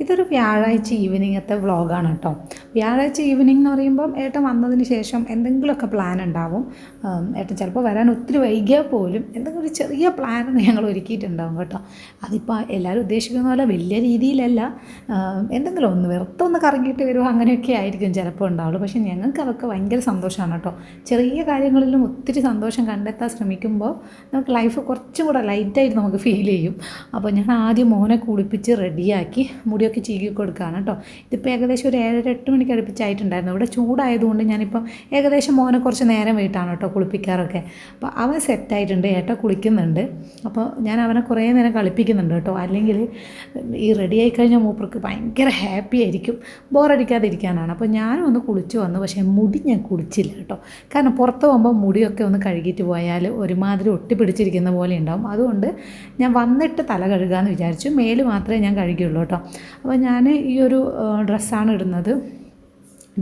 ഇതൊരു വ്യാഴാഴ്ച ഈവനിങ്ങത്തെ വ്ളോഗാണ് കേട്ടോ. വ്യാഴാഴ്ച ഈവനിങ് എന്ന് പറയുമ്പം ഏട്ടൻ വന്നതിന് ശേഷം എന്തെങ്കിലുമൊക്കെ പ്ലാൻ ഉണ്ടാവും. ഏട്ടൻ ചിലപ്പോൾ വരാൻ ഒത്തിരി വൈകിയാൽ പോലും എന്തെങ്കിലും ഒരു ചെറിയ പ്ലാൻ ഞങ്ങൾ ഒരുക്കിയിട്ടുണ്ടാവും കേട്ടോ. അതിപ്പോൾ എല്ലാവരും ഉദ്ദേശിക്കുന്ന പോലെ വലിയ രീതിയിലല്ല. എന്തെങ്കിലും ഒന്ന് വെറുതെ ഒന്ന് കറങ്ങിയിട്ട് വരുമോ അങ്ങനെയൊക്കെ ആയിരിക്കും ചിലപ്പോൾ ഉണ്ടാവുള്ളൂ. പക്ഷേ ഞങ്ങൾക്ക് അതൊക്കെ ഭയങ്കര സന്തോഷമാണ് കേട്ടോ. ചെറിയ കാര്യങ്ങളിലും ഒത്തിരി സന്തോഷം കണ്ടെത്താൻ ശ്രമിക്കുമ്പോൾ നമുക്ക് ലൈഫ് കുറച്ചും കൂടെ ലൈറ്റായിട്ട് നമുക്ക് ഫീൽ ചെയ്യും. അപ്പോൾ ഞാൻ ആദ്യം മോനെ കുളിപ്പിച്ച് റെഡിയാക്കി മുടിയൊക്കെ ചീകി കൊടുക്കുകയാണ് കേട്ടോ. ഇതിപ്പോൾ ഏകദേശം ഒരു ഏഴര എട്ട് മണിക്ക് അടുപ്പിച്ചായിട്ടുണ്ടായിരുന്നു ഇവിടെ ചൂടായതുകൊണ്ട് ഞാനിപ്പം ഏകദേശം മോനെ കുറച്ച് നേരം വീട്ടാണ് കേട്ടോ കുളിപ്പിക്കാറൊക്കെ. അപ്പോൾ അവൻ സെറ്റായിട്ടുണ്ട് ഏട്ട കുളിക്കുന്നുണ്ട്. അപ്പോൾ ഞാൻ അവനെ കുറേ നേരം കളിപ്പിക്കുന്നുണ്ട് കേട്ടോ. അല്ലെങ്കിൽ ഈ റെഡി ആയി കഴിഞ്ഞാൽ മൂപ്പർക്ക് ഭയങ്കര ഹാപ്പി ആയിരിക്കും. ബോറടിക്കാതിരിക്കാനാണ് അപ്പോൾ ഞാനും ഒന്ന് കുളിച്ചു വന്നു. പക്ഷേ മുടി ഞാൻ കുളിച്ചില്ല കേട്ടോ. കാരണം പുറത്ത് പോകുമ്പോൾ മുടിയൊക്കെ ഒന്ന് കഴുകിയിട്ട് പോയാൽ ഒരുമാതിരി ഒട്ടിപ്പിടിച്ചിരിക്കുന്ന പോലെ ഉണ്ടാവും. അതുകൊണ്ട് ഞാൻ വന്നിട്ട് തല കഴുകാമെന്ന് വിചാരിച്ചു. മേൽ മാത്രമേ ഞാൻ കഴുകിയുള്ളൂ കേട്ടോ. അപ്പോൾ ഞാൻ ഈ ഒരു ഡ്രസ്സാണ് ഇടുന്നത്.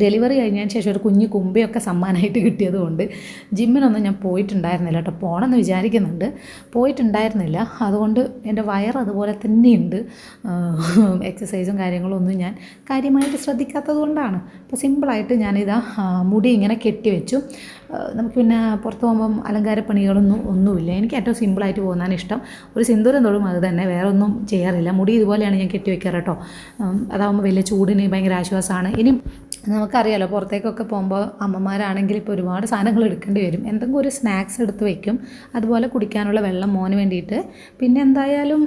ഡെലിവറി കഴിഞ്ഞതിന് ശേഷം ഒരു കുഞ്ഞു കുമ്പയൊക്കെ സമ്മാനമായിട്ട് കിട്ടിയതുകൊണ്ട് ജിമ്മിനൊന്നും ഞാൻ പോയിട്ടുണ്ടായിരുന്നില്ല കേട്ടോ. പോകണമെന്ന് വിചാരിക്കുന്നുണ്ട്. പോയിട്ടുണ്ടായിരുന്നില്ല. അതുകൊണ്ട് എന്റെ വയർ അതുപോലെ തന്നെയുണ്ട്. എക്സസൈസും കാര്യങ്ങളും ഒന്നും ഞാൻ കാര്യമായിട്ട് ശ്രദ്ധിക്കാത്തത് കൊണ്ടാണ്. അപ്പോൾ സിമ്പിളായിട്ട് ഞാനിതാ മുടി ഇങ്ങനെ കെട്ടി വെച്ചു. നമുക്ക് പിന്നെ പുറത്ത് പോകുമ്പം അലങ്കാര പണികളൊന്നും ഒന്നുമില്ല. എനിക്ക് ഏറ്റവും സിമ്പിളായിട്ട് പോകുന്നതാണ് ഇഷ്ടം. ഒരു സിന്ദൂരം തൊഴും അത് തന്നെ. വേറെ ഒന്നും ചെയ്യാറില്ല. മുടി ഇതുപോലെയാണ് ഞാൻ കെട്ടി വെക്കാറ് കേട്ടോ. അതാകുമ്പോൾ വലിയ ചൂടിന് ഭയങ്കര ആശ്വാസമാണ്. ഇനി നമുക്കറിയാലോ പുറത്തേക്കൊക്കെ പോകുമ്പോൾ അമ്മമാരാണെങ്കിൽ ഇപ്പോൾ ഒരുപാട് സാധനങ്ങൾ എടുക്കേണ്ടി വരും. എന്തെങ്കിലും ഒരു സ്നാക്സ് എടുത്ത് വയ്ക്കും അതുപോലെ കുടിക്കാനുള്ള വെള്ളം മോന് വേണ്ടിയിട്ട്. പിന്നെ എന്തായാലും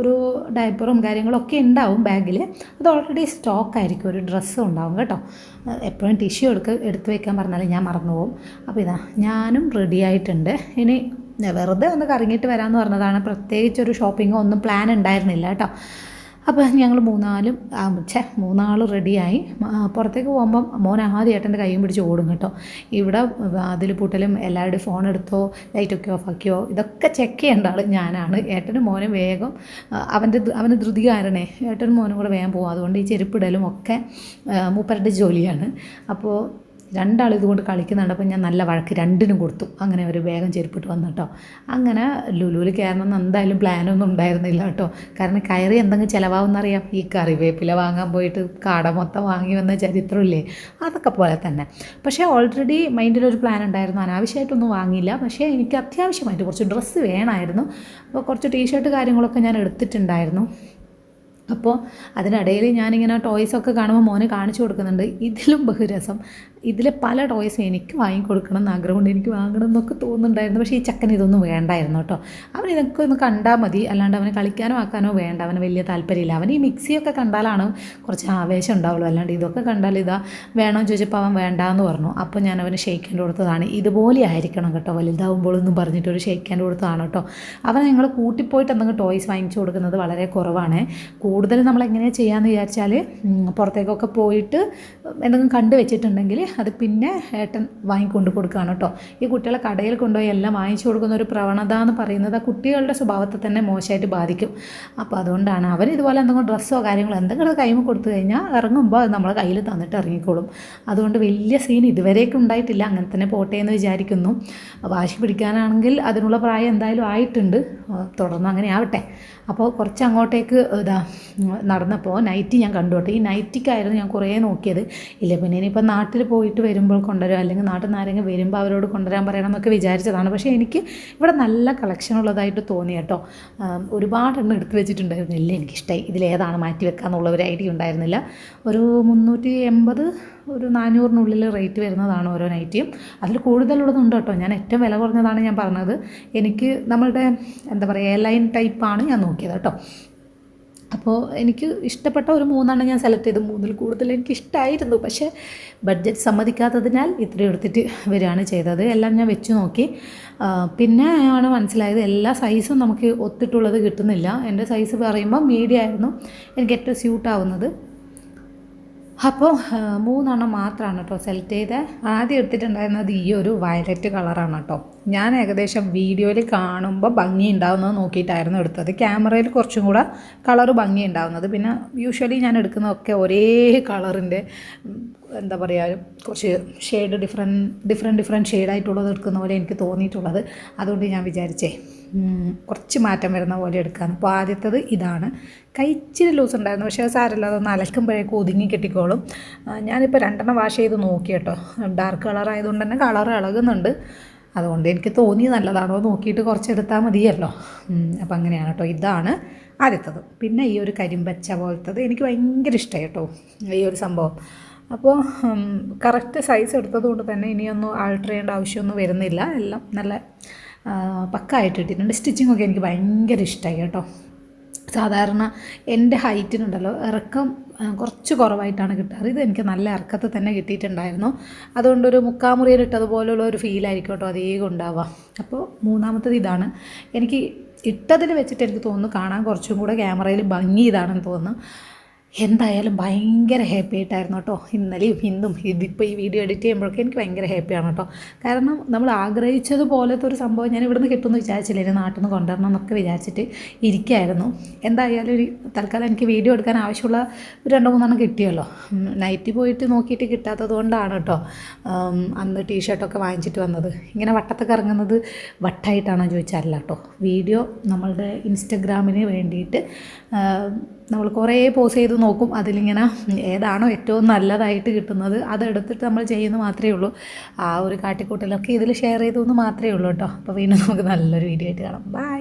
ഒരു ഡയപ്പറും കാര്യങ്ങളൊക്കെ ഉണ്ടാവും ബാഗിൽ അത് ഓൾറെഡി സ്റ്റോക്ക് ആയിരിക്കും. ഒരു ഡ്രസ്സും ഉണ്ടാവും കേട്ടോ. എപ്പോഴും ടിഷ്യൂ എടുക്ക എടുത്ത് വയ്ക്കാൻ പറഞ്ഞാൽ ഞാൻ മറന്നു പോകും. അപ്പോൾ ഇതാ ഞാനും റെഡി ആയിട്ടുണ്ട്. ഇനി വെറുതെ ഒന്ന് കറങ്ങിയിട്ട് വരാമെന്ന് പറഞ്ഞതാണ്. പ്രത്യേകിച്ച് ഒരു ഷോപ്പിങ്ങോ ഒന്നും പ്ലാൻ ഉണ്ടായിരുന്നില്ല കേട്ടോ. അപ്പോൾ ഞങ്ങൾ മൂന്നാലും ഛേ മൂന്നാൾ റെഡിയായി പുറത്തേക്ക് പോകുമ്പം മോൻ ആദ്യം ഏട്ടന്റെ കൈയും പിടിച്ച് ഓടും കേട്ടോ. ഇവിടെ അതിൽ പൂട്ടലും എല്ലാവരുടെയും ഫോൺ എടുത്തോ ലൈറ്റൊക്കെ ഓഫ് ആക്കിയോ ഇതൊക്കെ ചെക്ക് ചെയ്യേണ്ട ആൾ ഞാനാണ്. ഏട്ടനും മോനും വേഗം അവന്റെ അവന് ധൃതി കാരണേ ഏട്ടനും മോനും കൂടെ വേഗം പോകും അതുകൊണ്ട് ഈ ചെരുപ്പിടലും ഒക്കെ മൂപ്പരുടെ ജോലിയാണ്. അപ്പോൾ രണ്ടാൾ ഇതുകൊണ്ട് കളിക്കുന്നുണ്ട്. അപ്പോൾ ഞാൻ നല്ല വഴക്ക് രണ്ടിനും കൊടുത്തു. അങ്ങനെ ഒരു വേഗം ചെരുപ്പിട്ട് വന്നു കേട്ടോ അങ്ങനെ ലുലുവിൽ കയറണമെന്ന് എന്തായാലും പ്ലാനൊന്നും ഉണ്ടായിരുന്നില്ല കേട്ടോ. കാരണം കയറി എന്തെങ്കിലും ചിലവാകുമെന്നറിയാം ഈ കറിവേപ്പില വാങ്ങാൻ പോയിട്ട് കാട മൊത്തം വാങ്ങി വന്ന ചരിത്രമില്ലേ? അതൊക്കെ പോലെ തന്നെ. പക്ഷേ ഓൾറെഡി മൈൻഡിൽ ഒരു പ്ലാൻ ഉണ്ടായിരുന്നു. അനാവശ്യമായിട്ടൊന്നും വാങ്ങിയില്ല. പക്ഷേ എനിക്ക് അത്യാവശ്യമായിട്ട് കുറച്ച് ഡ്രസ്സ് വേണമായിരുന്നു. അപ്പോൾ കുറച്ച് ടീഷർട്ട് കാര്യങ്ങളൊക്കെ ഞാൻ എടുത്തിട്ടുണ്ടായിരുന്നു. അപ്പോൾ അതിനിടയിൽ ഞാനിങ്ങനെ ടോയ്സൊക്കെ കാണുമ്പോൾ മോനെ കാണിച്ചു കൊടുക്കുന്നുണ്ട്. ഇതിലും ബഹുരസം. ഇതിലെ പല ടോയ്സ് എനിക്ക് വാങ്ങിക്കൊടുക്കണം എന്ന് ആഗ്രഹമുണ്ട് എനിക്ക് വാങ്ങണം എന്നൊക്കെ തോന്നുന്നുണ്ടായിരുന്നു. പക്ഷേ ഈ ചക്കന് ഇതൊന്നും വേണ്ടായിരുന്നു കേട്ടോ. അവൻ ഇതൊക്കെ ഒന്ന് കണ്ടാൽ മതി. അല്ലാണ്ട് അവനെ കളിക്കാനോ ആക്കാനോ വേണ്ട. അവന് വലിയ താല്പര്യമില്ല. അവൻ ഈ മിക്സിയൊക്കെ കണ്ടാലാണ് കുറച്ച് ആവേശം ഉണ്ടാവുള്ളൂ. അല്ലാണ്ട് ഇതൊക്കെ കണ്ടാൽ ഇതാ വേണമെന്ന് ചോദിച്ചപ്പോൾ അവൻ വേണ്ടാന്ന് പറഞ്ഞു. അപ്പോൾ ഞാൻ അവന് ഷെയ്ക്കാൻ കൊടുത്തതാണ്. ഇതുപോലെ ആയിരിക്കണം കേട്ടോ. വലുതാവുമ്പോഴൊന്നും പറഞ്ഞിട്ട് ഒരു ഷെയ്ക്കാൻ കൊടുത്തതാണ് കേട്ടോ. അവൻ ഞങ്ങൾ കൂട്ടിപ്പോയിട്ട് എന്തെങ്കിലും ടോയ്സ് വാങ്ങിച്ചു കൊടുക്കുന്നത് വളരെ കുറവാണ്. കൂടുതൽ നമ്മൾ എങ്ങനെയാണ് ചെയ്യാമെന്ന് വിചാരിച്ചാൽ പുറത്തേക്കൊക്കെ പോയിട്ട് എന്തെങ്കിലും കണ്ടു വെച്ചിട്ടുണ്ടെങ്കിൽ അത് പിന്നെ ഏട്ടൻ വാങ്ങിക്കൊണ്ട് കൊടുക്കുകയാണ് കേട്ടോ. ഈ കുട്ടികളെ കടയിൽ കൊണ്ടുപോയി എല്ലാം വാങ്ങിച്ചു കൊടുക്കുന്ന ഒരു പ്രവണത എന്ന് പറയുന്നത് ആ കുട്ടികളുടെ സ്വഭാവത്തെ തന്നെ മോശമായിട്ട് ബാധിക്കും. അപ്പോൾ അതുകൊണ്ടാണ് അവർ ഇതുപോലെ എന്തെങ്കിലും ഡ്രസ്സോ കാര്യങ്ങളോ എന്തെങ്കിലും കൈമ കൊടുത്തു കഴിഞ്ഞാൽ ഇറങ്ങുമ്പോൾ അത് നമ്മളെ കയ്യിൽ തന്നിട്ട് ഇറങ്ങിക്കോളും. അതുകൊണ്ട് വലിയ സീൻ ഇതുവരേക്കും ഉണ്ടായിട്ടില്ല. അങ്ങനെ തന്നെ പോട്ടെ എന്ന് വിചാരിക്കുന്നു. വാശി പിടിക്കാനാണെങ്കിൽ അതിനുള്ള പ്രായം എന്തായാലും ആയിട്ടുണ്ട്. തുടർന്ന് അങ്ങനെ ആവട്ടെ. അപ്പോൾ കുറച്ച് അങ്ങോട്ടേക്ക് ഇതാ നടന്നപ്പോൾ നൈറ്റി ഞാൻ കണ്ടു കേട്ടോ. ഈ നൈറ്റിക്കായിരുന്നു ഞാൻ കുറേ നോക്കിയത്. ഇല്ല പിന്നെ ഇനിയിപ്പോൾ നാട്ടിൽ പോയിട്ട് വരുമ്പോൾ കൊണ്ടുവരും അല്ലെങ്കിൽ നാട്ടിൽ നിന്ന് ആരെങ്കിലും വരുമ്പോൾ അവരോട് കൊണ്ടുവരാൻ പറയണം എന്നൊക്കെ വിചാരിച്ചതാണ്. പക്ഷേ എനിക്ക് ഇവിടെ നല്ല കളക്ഷൻ ഉള്ളതായിട്ട് തോന്നി കേട്ടോ. ഒരുപാടെണ്ണം എടുത്തു വെച്ചിട്ടുണ്ടായിരുന്നില്ല എനിക്കിഷ്ടമായി ഇതിലേതാണ് മാറ്റി വെക്കാന്നുള്ള ഒരു ഐഡിയ ഉണ്ടായിരുന്നില്ല. ഒരു മുന്നൂറ്റി എൺപത് ഒരു നാനൂറിനുള്ളിൽ റേറ്റ് വരുന്നതാണ് ഓരോ നൈറ്റിയും അതിൽ കൂടുതലുള്ളതുണ്ട് കേട്ടോ. ഞാൻ ഏറ്റവും വില കുറഞ്ഞതാണ് ഞാൻ പറഞ്ഞത്. എനിക്ക് നമ്മളുടെ എന്താ പറയുക എയർലൈൻ ടൈപ്പാണ് ഞാൻ നോക്കിയത് കേട്ടോ. അപ്പോൾ എനിക്ക് ഇഷ്ടപ്പെട്ട ഒരു മൂന്നാണ് ഞാൻ സെലക്ട് ചെയ്തത് മൂന്നിൽ കൂടുതൽ എനിക്ക് ഇഷ്ടമായിരുന്നു പക്ഷേ ബഡ്ജറ്റ് സമ്മതിക്കാത്തതിനാൽ ഇത്രയും എടുത്തിട്ട് വരികയാണ് ചെയ്തത്. എല്ലാം ഞാൻ വെച്ച് നോക്കി. പിന്നെ ആണ് മനസ്സിലായത് എല്ലാ സൈസും നമുക്ക് ഒത്തിട്ടുള്ളത് കിട്ടുന്നില്ല. എന്റെ സൈസ് പറയുമ്പോൾ മീഡിയം ആയിരുന്നു. എനിക്ക് ഏറ്റവും സ്യൂട്ട് ആവുന്നത്. അപ്പോൾ മൂന്നെണ്ണം മാത്രമാണ് കേട്ടോ സെലക്ട് ചെയ്ത്. ആദ്യം എടുത്തിട്ടുണ്ടായിരുന്നത് ഈ ഒരു വയലറ്റ് കളറാണ് കേട്ടോ ഞാൻ ഏകദേശം വീഡിയോയിൽ കാണുമ്പോൾ ഭംഗി ഉണ്ടാവുന്നത് നോക്കിയിട്ടായിരുന്നു എടുത്തത്. ക്യാമറയിൽ കുറച്ചും കൂടെ കളർ ഭംഗി ഉണ്ടാവുന്നത്. പിന്നെ യൂഷ്വലി ഞാൻ എടുക്കുന്നതൊക്കെ ഒരേ കളറിന്റെ എന്താ പറയുക കുറച്ച് ഷെയ്ഡ് ഡിഫറെന്റ് ഡിഫറെന്റ് ഡിഫറെന്റ് ഷെയ്ഡായിട്ടുള്ളത് എടുക്കുന്ന പോലെ എനിക്ക് തോന്നിയിട്ടുള്ളത്. അതുകൊണ്ട് ഞാൻ വിചാരിച്ചേ കുറച്ച് മാറ്റം വരുന്ന പോലെ എടുക്കാമെന്ന് അപ്പോൾ ആദ്യത്തത് ഇതാണ്. കൈ ലൂസ് ഉണ്ടായിരുന്നു. പക്ഷേ സാരമില്ല അതൊന്ന് അലക്കുമ്പോഴേക്കും ഒതുങ്ങി കിട്ടിക്കോളും. ഞാനിപ്പോൾ രണ്ടെണ്ണം വാഷ് ചെയ്ത് നോക്കി കേട്ടോ. ഡാർക്ക് കളർ ആയതുകൊണ്ട് തന്നെ കളർ ഇളകുന്നുണ്ട്. അതുകൊണ്ട് എനിക്ക് തോന്നി നല്ലതാണോ നോക്കിയിട്ട് കുറച്ചെടുത്താൽ മതിയല്ലോ. അപ്പം അങ്ങനെയാണ് കേട്ടോ. ഇതാണ് ആദ്യത്തത്. പിന്നെ ഈ ഒരു കരിമ്പച്ച പോലത്തത് എനിക്ക് ഭയങ്കര ഇഷ്ടമായി കേട്ടോ ഈ ഒരു സംഭവം. അപ്പോൾ കറക്റ്റ് സൈസ് എടുത്തത് കൊണ്ട് തന്നെ ഇനിയൊന്നും ആൾട്ടർ ചെയ്യേണ്ട ആവശ്യമൊന്നും വരുന്നില്ല. എല്ലാം നല്ല പക്കായിട്ട് ഇട്ടിട്ടുണ്ട്. സ്റ്റിച്ചിങ് ഒക്കെ എനിക്ക് ഭയങ്കര ഇഷ്ടമായി കേട്ടോ. സാധാരണ എന്റെ ഹൈറ്റിനുണ്ടല്ലോ ഇറക്കം കുറച്ച് കുറവായിട്ടാണ് കിട്ടാറ്. ഇത് എനിക്ക് നല്ല ഇറക്കത്തിൽ തന്നെ കിട്ടിയിട്ടുണ്ടായിരുന്നു. അതുകൊണ്ടൊരു മുക്കാമുറിയിൽ ഇട്ടതുപോലുള്ള ഒരു ഫീലായിരിക്കും കേട്ടോ അതേ ഉണ്ടാവുക അപ്പോൾ മൂന്നാമത്തത് ഇതാണ്. എനിക്ക് ഇട്ടതിൽ വെച്ചിട്ട് എനിക്ക് തോന്നുന്നു കാണാൻ കുറച്ചും കൂടെ ക്യാമറയിൽ ഭംഗി ഇതാണെന്ന് തോന്നുന്നു. എന്തായാലും ഭയങ്കര ഹാപ്പി ആയിട്ടായിരുന്നു കേട്ടോ. ഇന്നലെയും ഇന്നും ഇതിപ്പോൾ ഈ വീഡിയോ എഡിറ്റ് ചെയ്യുമ്പോഴൊക്കെ എനിക്ക് ഭയങ്കര ഹാപ്പിയാണ് കേട്ടോ. കാരണം നമ്മൾ ആഗ്രഹിച്ചതുപോലത്തെ ഒരു സംഭവം ഞാൻ ഇവിടുന്ന് കിട്ടുമെന്ന് വിചാരിച്ചില്ല. ഇനി നാട്ടിൽ നിന്ന് കൊണ്ടുവരണം എന്നൊക്കെ വിചാരിച്ചിട്ട് ഇരിക്കുകയായിരുന്നു എന്തായാലും ഒരു തൽക്കാലം എനിക്ക് വീഡിയോ എടുക്കാൻ ആവശ്യമുള്ള ഒരു രണ്ടോ മൂന്നെണ്ണം കിട്ടിയല്ലോ. നൈറ്റിൽ നൈറ്റ് പോയിട്ട് നോക്കിയിട്ട് കിട്ടാത്തത് കൊണ്ടാണ് കേട്ടോ. അന്ന് ടീഷർട്ടൊക്കെ വാങ്ങിച്ചിട്ട് വന്നത്. ഇങ്ങനെ വട്ടത്തൊക്കെ ഇറങ്ങുന്നത് വട്ടായിട്ടാണോ ചോദിച്ചാലല്ല കേട്ടോ. വീഡിയോ നമ്മളുടെ ഇൻസ്റ്റഗ്രാമിന് വേണ്ടിയിട്ട് നമ്മൾ കുറേ പോസ് ചെയ്ത് നോക്കും അതിലിങ്ങനെ ഏതാണോ ഏറ്റവും നല്ലതായിട്ട് കിട്ടുന്നത് അതെടുത്തിട്ട് നമ്മൾ ചെയ്യുന്നത് മാത്രമേ ഉള്ളൂ. ആ ഒരു കാട്ടിക്കൂട്ടലൊക്കെ ഇതിൽ ഷെയർ ചെയ്തു എന്ന് മാത്രമേ ഉള്ളൂ കേട്ടോ. അപ്പോൾ വീണ്ടും നമുക്ക് നല്ലൊരു വീഡിയോ ആയിട്ട് കാണാം. ബൈ